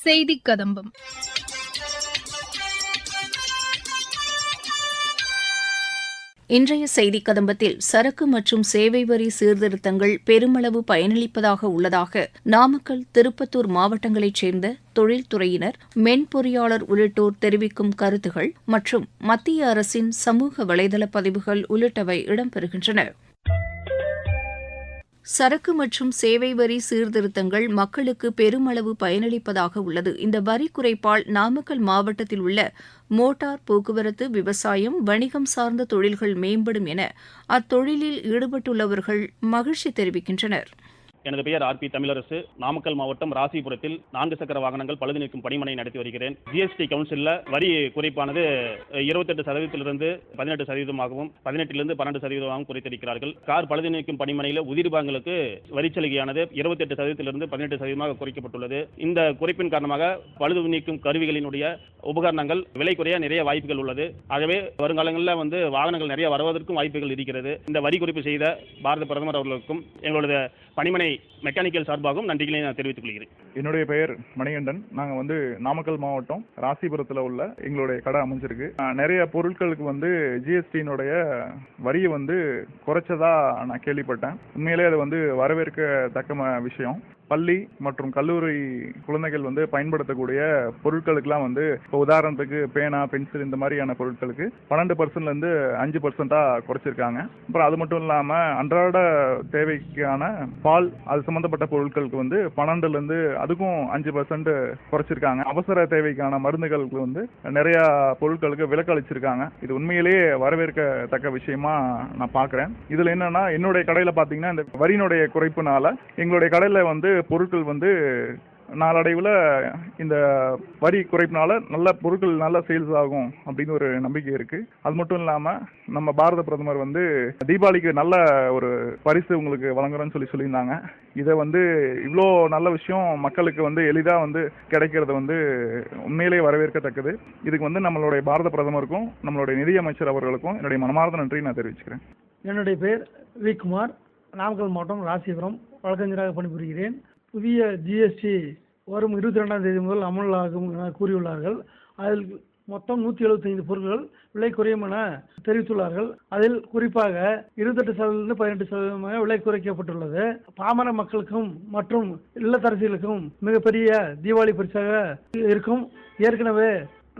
செய்தி கதம்பம். இன்றைய செய்திக் கதம்பத்தில் சரக்கு மற்றும் சேவை வரி சீர்திருத்தங்கள் பெருமளவு பயனளிப்பதாக உள்ளதாக நாமக்கல் திருப்பத்தூர் மாவட்டங்களைச் சேர்ந்த தொழில்துறையினர் மென்பொறியாளர் உள்ளிட்டோர் தெரிவிக்கும் கருத்துகள் மற்றும் மத்திய அரசின் சமூக வலைதள பதிவுகள் உள்ளிட்டவை இடம்பெறுகின்றன. சரக்கு மற்றும் சேவை வரி சீர்திருத்தங்கள் மக்களுக்கு பெருமளவு பயனளிப்பதாக உள்ளது. இந்த வரி குறைப்பால் நாமக்கல் மாவட்டத்தில் உள்ள மோட்டார் போக்குவரத்து விவசாயம் வணிகம் சார்ந்த தொழில்கள் மேம்படும் என அத்தொழிலில் ஈடுபட்டுள்ளவர்கள் மகிழ்ச்சி தெரிவிக்கின்றனர். எனது பெயர் ஆர் பி தமிழரசு. நாமக்கல் மாவட்டம் ராசிபுரத்தில் நான்கு சக்கர வாகனங்கள் பழுது நீக்கும் பணிமனை நடத்தி வருகிறேன். ஜிஎஸ்டி கவுன்சிலில் வரி குறைப்பானது இருபத்தெட்டு சதவீதத்திலிருந்து பதினெட்டு சதவீதமாகவும் பதினெட்டிலிருந்து பன்னெண்டு சதவீதமாகவும் குறைத்திருக்கிறார்கள். கார் பழுது நீக்கும் பணிமனையில் உதிரிபாகங்களுக்கு வரி சலுகையானது இருபத்தெட்டு சதவீதத்திலிருந்து பதினெட்டு சதவீதமாக குறைக்கப்பட்டுள்ளது. இந்த குறைப்பின் காரணமாக பழுது நீக்கும் கருவிகளினுடைய உபகரணங்கள் விலை குறைய நிறைய வாய்ப்புகள் உள்ளது. ஆகவே வருங்காலங்களில் வந்து வாகனங்கள் நிறைய வருவதற்கும் வாய்ப்புகள் இருக்கிறது. இந்த வரி குறைப்பு செய்த பாரத பிரதமர் அவர்களுக்கும் எங்களது பணிமனை மெக்கானிக்கல் சார்பாகவும் நன்றிகளை நான் தெரிவித்துக் கொள்கிறேன். என்னுடைய பெயர் மணிகண்டன். நாங்கள் வந்து நாமக்கல் மாவட்டம் ராசிபுரத்தில் உள்ள எங்களுடைய கடை அமைஞ்சிருக்கு. நிறைய பொருட்களுக்கு வந்து ஜிஎஸ்டியினுடைய வரியை வந்து குறைச்சதா நான் கேள்விப்பட்டேன். உண்மையிலே அது வந்து வரவேற்க தக்க விஷயம். பள்ளி மற்றும் கல்லூரி குழந்தைகள் வந்து பயன்படுத்தக்கூடிய பொருட்களுக்கெல்லாம் வந்து இப்போ உதாரணத்துக்கு பேனா பென்சில் இந்த மாதிரியான பொருட்களுக்கு பன்னெண்டு பர்சன்ட்லேருந்து அஞ்சு பர்சன்ட்டாக குறைச்சிருக்காங்க. அப்புறம் அது மட்டும் இல்லாமல் அன்றாட தேவைக்கான பால் அது சம்மந்தப்பட்ட பொருட்களுக்கு வந்து பன்னெண்டுலேருந்து அதுக்கும் அஞ்சு பர்சன்ட் குறைச்சிருக்காங்க. அவசர தேவைக்கான மருந்துகளுக்கு வந்து நிறையா பொருட்களுக்கு விலக்கு அளிச்சிருக்காங்க இது உண்மையிலேயே வரவேற்கத்தக்க விஷயமா நான் பார்க்குறேன். இதில் என்னன்னா என்னுடைய கடையில் பார்த்தீங்கன்னா இந்த வரியினுடைய குறைப்புனால எங்களுடைய கடையில் வந்து பொருட்கள் வந்து நாளடைவில் இந்த வரி குறைப்பினால நல்ல பொருட்கள் நல்ல சேல்ஸ் ஆகும் அப்படின்னு ஒரு நம்பிக்கை இருக்கு. அது மட்டும் இல்லாமல் நம்ம பாரத பிரதமர் வந்து தீபாவளிக்கு நல்ல ஒரு பரிசு உங்களுக்கு வழங்குறோம்னு சொல்லி சொல்லியிருந்தாங்க. இதை வந்து இவ்வளோ நல்ல விஷயம் மக்களுக்கு வந்து எளிதாக வந்து கிடைக்கிறது வந்து உண்மையிலேயே வரவேற்கத்தக்கது. இதுக்கு வந்து நம்மளுடைய பாரத பிரதமருக்கும் நம்மளுடைய நிதியமைச்சர் அவர்களுக்கும் என்னுடைய மனமார்ந்த நன்றி நான் தெரிவிச்சுக்கிறேன். என்னுடைய பேர் வி குமார் நாமக்கல் மாவட்டம் ராசிபுரம் வழக்கறிஞராக பணிபுரிகிறேன். புதிய ஜிஎஸ்டி வரும் இருபத்தி ரெண்டாம் தேதி முதல் அமலாகும் என கூறியுள்ளார்கள். அதில் மொத்தம் நூற்றி எழுபத்தைந்து பொருட்கள் விலை குறையும் என தெரிவித்துள்ளார்கள். அதில் குறிப்பாக இருபத்தெட்டு சதவீதம் பதினெட்டு சதவீதமாக விலை குறைக்கப்பட்டுள்ளது. பாமர மக்களுக்கும் மற்றும் இல்லத்தரசிகளுக்கும் மிகப்பெரிய தீபாவளி பரிசாக இருக்கும். ஏற்கனவே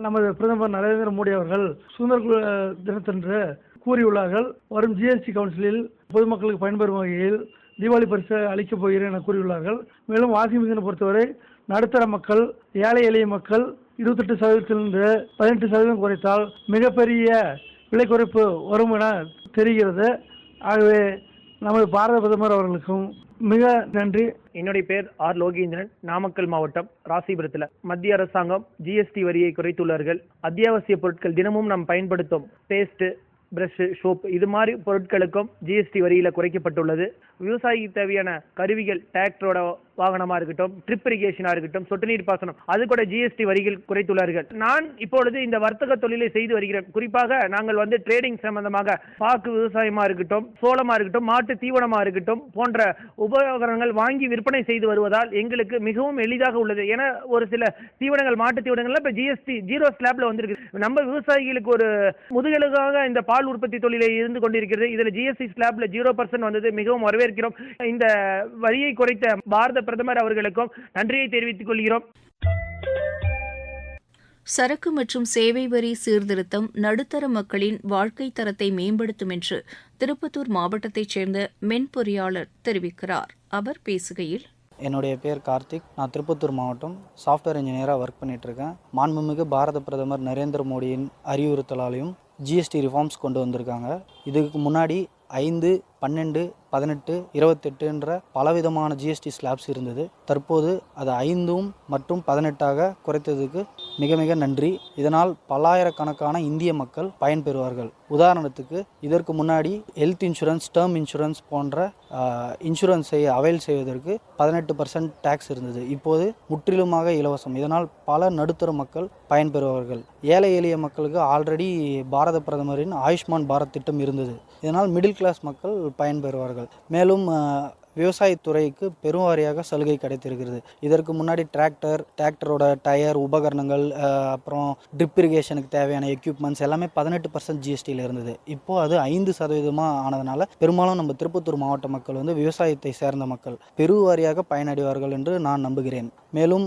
நமது பிரதமர் நரேந்திர மோடி அவர்கள் சுதந்திர தினத்தன்று கூறியுள்ளார்கள். வரும் ஜிஎஸ்டி கவுன்சிலில் பொதுமக்களுக்கு பயன்பெறும் வகையில் தீபாவளி பரிசு அளிக்கப் போகிறேன் என கூறியுள்ளார்கள். மேலும் வாஷிங் பொறுத்தவரை நடுத்தர மக்கள் ஏழை எளிய மக்கள் இருபத்தெட்டு சதவீதத்திலிருந்து பதினெட்டு சதவீதம் குறைத்தால் மிகப்பெரிய விலை குறைப்பு வரும் என தெரிகிறது. ஆகவே நமது பாரத பிரதமர் அவர்களுக்கும் மிக நன்றி. என்னுடைய பேர் ஆர். லோகேந்திரன். நாமக்கல் மாவட்டம் ராசிபுரத்தில். மத்திய அரசாங்கம் ஜிஎஸ்டி வரியை குறைத்துள்ளார்கள் அத்தியாவசிய பொருட்கள் தினமும் நாம் பயன்படுத்தும். பேஸ்ட் பிரஷ் சோப் இது மாதிரி பொருட்களுக்கும் ஜிஎஸ்டி வரியில குறைக்கப்பட்டுள்ளது. விவசாயிக்கு தேவையான கருவிகள் டிராக்டரோட வாகனமா இருக்கட்டும் ட்ரிப் இரிகேஷனா இருக்கட்டும் சொட்டு நீர் பாசனம் அது கூட ஜிஎஸ்டி வரிகள் குறைத்துள்ளார்கள். நான் இப்பொழுது இந்த வர்த்தக தொழிலை செய்து வருகிறேன். குறிப்பாக நாங்கள் வந்து ட்ரேடிங் சம்பந்தமாக பாக்கு விவசாயமா இருக்கட்டும் சோளமா இருக்கட்டும் மாட்டு தீவனமா இருக்கட்டும் போன்ற உபகரணங்கள் வாங்கி விற்பனை செய்து வருவதால் எங்களுக்கு மிகவும் எளிதாக உள்ளது. ஏன்னா ஒரு சில தீவனங்கள் மாட்டு தீவனங்கள்லாம் இப்ப ஜிஎஸ்டி ஜீரோ ஸ்லாப்ல வந்திருக்கு. நம்ம விவசாயிகளுக்கு ஒரு முதுகெலுக்காக இந்த பால் உற்பத்தி தொழிலை இருந்து கொண்டிருக்கிறது. இதுல ஜிஎஸ்டி ஸ்லாப்ல ஜீரோ பர்சன்ட் வந்தது. மிகவும் வரவேற்கிறோம். இந்த வரியை குறைத்த பாரத பிரதமர் அவர்களுக்கும் நன்றியை தெரிவித்துக் கொள்கிறோம். சரக்கு மற்றும் சேவை வரி சீர்திருத்தம் நடுத்தர மக்களின் வாழ்க்கை தரத்தை மேம்படுத்தும் என்று திருப்பத்தூர் மாவட்டத்தைச் சேர்ந்த மென்பொறியாளர் தெரிவிக்கிறார். அவர் பேசுகையில் என்னுடைய பேர் கார்த்திக். நான் திருப்பத்தூர் மாவட்டம் சாஃப்ட்வேர் இன்ஜினியராக ஒர்க் பண்ணிகிட்ருக்கேன் மாண்புமிகு பாரத பிரதமர் நரேந்திர மோடியின் அறிவுறுத்தலாலையும் ஜிஎஸ்டி ரிஃபார்ம்ஸ் கொண்டு வந்திருக்காங்க. இதுக்கு முன்னாடி ஐந்து பன்னெண்டு பதினெட்டு இருபத்தெட்டுன்ற பலவிதமான ஜிஎஸ்டி ஸ்லாப்ஸ் இருந்தது. தற்போது அது ஐந்தும் மற்றும் பதினெட்டாக குறைத்ததுக்கு மிக மிக நன்றி. இதனால் பல்லாயிரக்கணக்கான இந்திய மக்கள் பயன்பெறுவார்கள். உதாரணத்துக்கு இதற்கு முன்னாடி ஹெல்த் இன்சூரன்ஸ் டேர்ம் இன்சூரன்ஸ் போன்ற இன்சூரன்ஸை அவைல் செய்வதற்கு பதினெட்டு பர்சன்ட் டேக்ஸ் இருந்தது. இப்போது முற்றிலுமாக இலவசம். இதனால் பல நடுத்தர மக்கள் பயன்பெறுவார்கள். ஏழை எளிய மக்களுக்கு ஆல்ரெடி பாரத பிரதமரின் ஆயுஷ்மான் பாரத் திட்டம் இருந்தது. இதனால் மிடில் கிளாஸ் மக்கள் பயன்பெறுவார்கள். மேலும் விவசாயத்துறைக்கு பெரும் வாரியாக சலுகை கிடைத்திருக்கிறது. இதற்கு முன்னாடி டிராக்டர் டிராக்டரோட டயர் உபகரணங்கள் அப்புறம் ட்ரிப் இரிகேஷனுக்கு தேவையான எக்யூப்மெண்ட்ஸ் எல்லாமே பதினெட்டு பர்சன்ட் ஜிஎஸ்டியில் இருந்தது. இப்போ அது ஐந்து சதவீதமாக ஆனதுனால பெரும்பாலும் நம்ம திருப்பத்தூர் மாவட்ட மக்கள் வந்து விவசாயத்தை சேர்ந்த மக்கள். பெருவாரியாக பயனடைவார்கள் என்று நான் நம்புகிறேன். மேலும்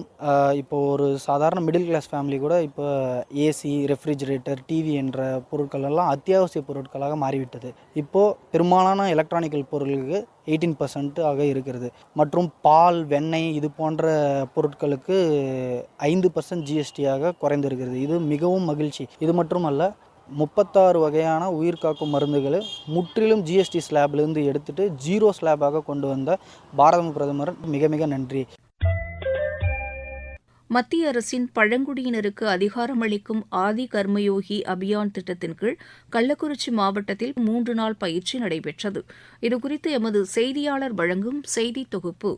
இப்போது இப்போ ஒரு சாதாரண மிடில் கிளாஸ் ஃபேமிலி கூட இப்போ ஏசி ரெஃப்ரிஜிரேட்டர் டிவி என்ற பொருட்கள் எல்லாம் அத்தியாவசிய பொருட்களாக மாறிவிட்டது. இப்போது பெரும்பாலான எலக்ட்ரானிக்கல் பொருட்களுக்கு எயிட்டீன் பர்சன்ட் ஆக இருக்கிறது. மற்றும் பால் வெண்ணெய் இது போன்ற பொருட்களுக்கு ஐந்து பர்சன்ட் ஜிஎஸ்டியாக குறைந்திருக்கிறது. இது மிகவும் மகிழ்ச்சி. இது மட்டுமல்ல முப்பத்தாறு வகையான உயிர் காக்கும் மருந்துகளை முற்றிலும் ஜிஎஸ்டி ஸ்லாப்லேருந்து எடுத்துட்டு ஜீரோ ஸ்லாபாக கொண்டு வந்த பாரத பிரதமர் மிக மிக நன்றி. மத்திய அரசின் பழங்குடியினருக்கு அதிகாரமளிக்கும் ஆதி கர்மயோகி அபியான் திட்டத்தின் கீழ் கள்ளக்குறிச்சி மாவட்டத்தில் மூன்று நாள் பயிற்சி நடைபெற்றது. இதுகுறித்து எமது செய்தியாளர் வழங்கும் செய்தி தொகுப்பு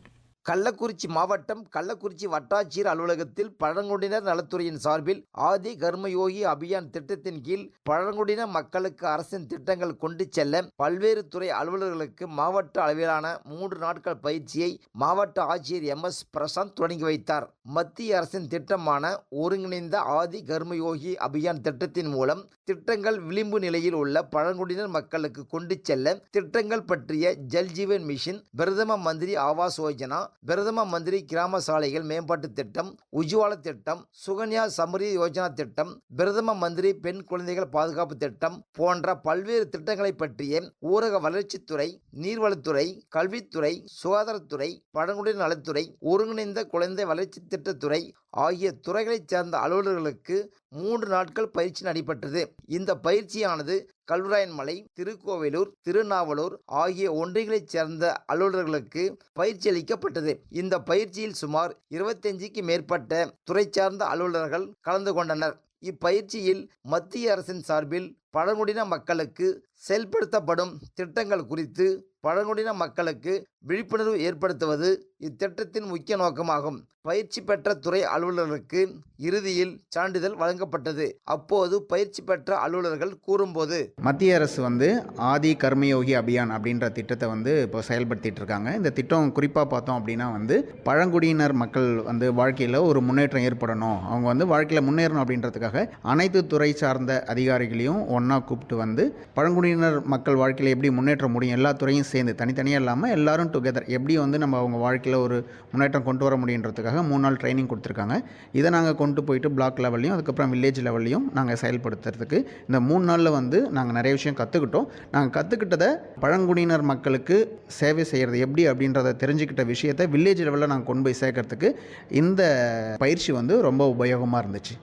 கள்ளக்குறிச்சி மாவட்டம் கள்ளக்குறிச்சி வட்டாட்சியர் அலுவலகத்தில் பழங்குடியினர் நலத்துறையின் சார்பில் ஆதி கர்மயோகி அபியான் திட்டத்தின் கீழ் பழங்குடியின மக்களுக்கு அரசின் திட்டங்கள் கொண்டு செல்ல பல்வேறு துறை அலுவலர்களுக்கு மாவட்ட அளவிலான மூன்று நாட்கள் பயிற்சியை மாவட்ட ஆட்சியர் எம். எஸ். பிரசாந்த் தொடங்கி வைத்தார். மத்திய அரசின் திட்டமான ஒருங்கிணைந்த ஆதி கர்மயோகி அபியான் திட்டத்தின் மூலம் திட்டங்கள் விளிம்பு நிலையில் உள்ள பழங்குடியினர் மக்களுக்கு கொண்டு செல்ல திட்டங்கள் பற்றிய ஜல்ஜீவன் மிஷன் பிரதம மந்திரி ஆவாஸ் யோஜனா பிரதம மந்திரி கிராம சாலைகள் மேம்பாட்டு திட்டம் உஜ்வால திட்டம் சுகன்யா சமரி யோஜனா திட்டம் பிரதம மந்திரி பெண் குழந்தைகள் பாதுகாப்பு திட்டம் போன்ற பல்வேறு திட்டங்களை பற்றிய ஊரக வளர்ச்சித்துறை நீர்வளத்துறை கல்வித்துறை சுகாதாரத்துறை பழங்குடியின நலத்துறை ஒருங்கிணைந்த குழந்தை வளர்ச்சி திட்டத்துறை ஆகிய துறைகளைச் சேர்ந்த அலுவலர்களுக்கு மூன்று நாட்கள் பயிற்சி நடைபெற்றது. இந்த பயிற்சியானது கல்வராயன்மலை திருக்கோவிலூர் திருநாவலூர் ஆகிய ஒன்றியங்களைச் சேர்ந்த அலுவலர்களுக்கு பயிற்சி அளிக்கப்பட்டது. இந்த பயிற்சியில் சுமார் இருபத்தஞ்சுக்கு மேற்பட்ட துறை சார்ந்த அலுவலர்கள் கலந்து கொண்டனர். இப்பயிற்சியில் மத்திய அரசின் சார்பில் பழங்குடியின மக்களுக்கு செயல்படுத்தப்படும் திட்டங்கள் குறித்து பழங்குடியின மக்களுக்கு விழிப்புணர்வு ஏற்படுத்துவது இத்திட்டத்தின் முக்கிய நோக்கமாகும். பயிற்சி பெற்ற துறை அலுவலர்களுக்கு இறுதியில் சான்றிதழ் வழங்கப்பட்டது. அப்போது பயிற்சி பெற்ற அலுவலர்கள் கூறும்போது மத்திய அரசு வந்து ஆதி கர்மயோகி அபியான் அப்படின்ற திட்டத்தை வந்து இப்போ செயல்படுத்திட்டு இருக்காங்க. இந்த திட்டம் குறிப்பாக பார்த்தோம் அப்படின்னா வந்து பழங்குடியினர் மக்கள் வந்து வாழ்க்கையில் ஒரு முன்னேற்றம் ஏற்படணும். அவங்க வந்து வாழ்க்கையில் முன்னேறணும் அப்படின்றதுக்காக அனைத்து துறை சார்ந்த அதிகாரிகளையும் ஒன்றா கூப்பிட்டு வந்து பழங்குடியினர் மக்கள் வாழ்க்கையில் எப்படி முன்னேற்ற முடியும்? எல்லா துறையும் சேர்ந்து தனித்தனியாக இல்லாமல் எல்லாரும் டுகெதர் எப்படி வந்து நம்ம அவங்க வாழ்க்கையில் ஒரு முன்னேற்றம் கொண்டு வர முடியுன்றதுக்காக மூணு நாள் ட்ரைனிங் கொடுத்துருக்காங்க. இதை நாங்கள் கொண்டு போயிட்டு பிளாக் லெவல்லையும் அதுக்கப்புறம் வில்லேஜ் லெவல்லையும் நாங்கள் செயல்படுத்துறதுக்கு இந்த மூணு நாளில் வந்து நாங்கள் நிறைய விஷயம் கற்றுக்கிட்டோம் நாங்கள் கற்றுக்கிட்டதை பழங்குடியினர் மக்களுக்கு சேவை செய்கிறது எப்படி அப்படின்றத தெரிஞ்சுக்கிட்ட விஷயத்தை வில்லேஜ் லெவலில் நாங்கள் கொண்டு போய் சேர்க்கறதுக்கு இந்த பயிற்சி வந்து ரொம்ப உபயோகமாக இருந்துச்சு.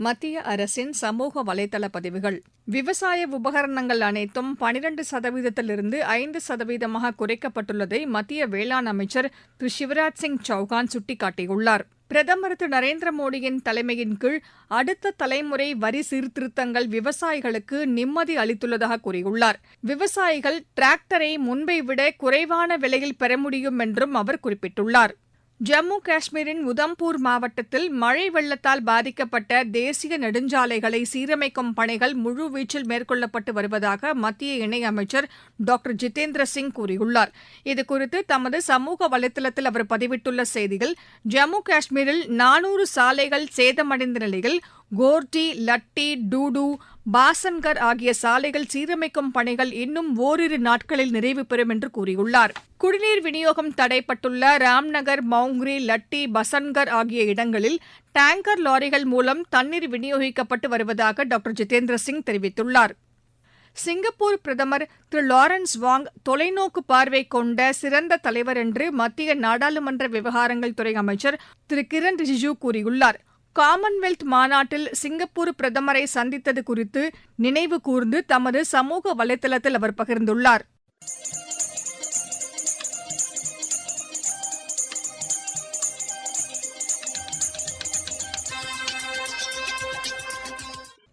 மத்திய அரசின் சமூக வலைதள பதிவுகள். விவசாய உபகரணங்கள் அனைத்தும் பனிரெண்டு சதவீதத்திலிருந்து ஐந்து சதவீதமாக குறைக்கப்பட்டுள்ளதை மத்திய வேளாண் அமைச்சர் திரு சிவராஜ் சிங் சௌகான் சுட்டிக்காட்டியுள்ளார். பிரதமர் திரு நரேந்திர மோடியின் தலைமையின் கீழ் அடுத்த தலைமுறை வரி சீர்திருத்தங்கள் விவசாயிகளுக்கு நிம்மதி அளித்துள்ளதாக கூறியுள்ளார். விவசாயிகள் டிராக்டரை முன்பை விட குறைவான விலையில் பெற முடியும் என்றும் அவர் குறிப்பிட்டுள்ளார். ஜம்மு காஷ்மீரின் உதம்பூர் மாவட்டத்தில் மழை வெள்ளத்தால் பாதிக்கப்பட்ட தேசிய நெடுஞ்சாலைகளை சீரமைக்கும் பணிகள் முழுவீச்சில் மேற்கொள்ளப்பட்டு வருவதாக மத்திய இணையமைச்சர் டாக்டர் ஜிதேந்திர சிங் கூறியுள்ளார். இதுகுறித்து தமது சமூக வலைதளத்தில் அவர் பதிவிட்டுள்ள செய்தியில் ஜம்மு காஷ்மீரில் நானூறு சாலைகள் சேதமடைந்த நிலையில் கோர்டி லட்டி டூடு பாசன்கர் ஆகிய சாலைகள் சீரமைக்கும் பணிகள் இன்னும் ஓரிரு நாட்களில் நிறைவு பெறும் என்று கூறியுள்ளார். குடிநீர் விநியோகம் தடைப்பட்டுள்ள ராம்நகர் மௌங்ரி லட்டி பசன்கர் ஆகிய இடங்களில் டேங்கர் லாரிகள் மூலம் தண்ணீர் விநியோகிக்கப்பட்டு வருவதாக டாக்டர் ஜிதேந்திர சிங் தெரிவித்துள்ளார். சிங்கப்பூர் பிரதமர் திரு லாரன்ஸ் வாங் தொலைநோக்கு பார்வை கொண்ட சிறந்த தலைவர் என்று மத்திய நாடாளுமன்ற விவகாரங்கள் துறை அமைச்சர் திரு கிரண் ரிஜிஜூ கூறியுள்ளார். காமன்வெல்த் மாநாட்டில் சிங்கப்பூர் பிரதமரை சந்தித்தது குறித்து நினைவு கூர்ந்து தமது சமூக வலைதளத்தில் அவர் பகிர்ந்துள்ளார்.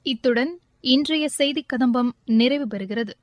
இத்துடன் இன்றைய செய்திக் கதம்பம் நிறைவு பெறுகிறது.